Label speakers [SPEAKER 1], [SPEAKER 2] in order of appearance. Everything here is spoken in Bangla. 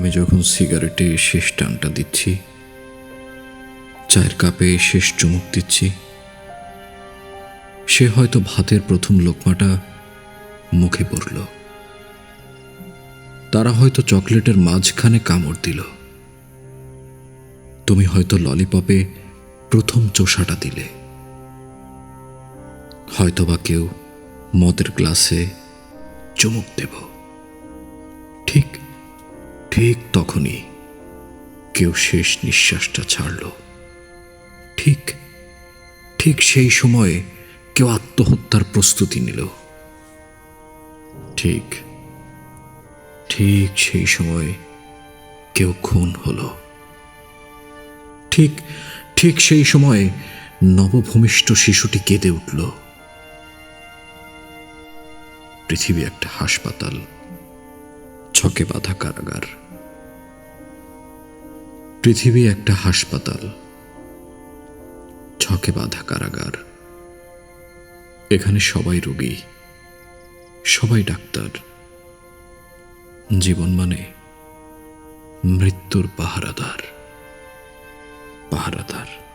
[SPEAKER 1] আমি যখন সিগারেটে শেষ টানটা দিচ্ছি, চায়ের কাপে শেষ চুমুক দিচ্ছি, সে হয়তো ভাতের প্রথম লোকমাটা মুখে পড়ল। তারা হয়তো চকলেটের মাঝখানে কামড় দিল। তুমি হয়তো ললিপপে প্রথম চোষাটা দিলে। হয়তোবা কেউ মদের গ্লাসে চুমুক দেব। ঠিক তখনই কেউ শেষ নিঃশ্বাসটা ছাড়ল। ঠিক ঠিক সেই সময়ে কেউ আত্মহত্যার প্রস্তুতি নিল। ঠিক ঠিক সেই সময়ে কেউ খুন হলো। ঠিক ঠিক সেই সময়ে নবভূমিষ্ঠ শিশুটি কেঁদে উঠল। পৃথিবী একটা হাসপাতাল, ছকে বাঁধা কারাগার। পৃথিবী একটা হাসপাতাল। ছকে বাঁধা কারাগার। এখানে সবাই রোগী, সবাই ডাক্তার। জীবন মানে মৃত্যুর পাহারাদার। পাহারাদার।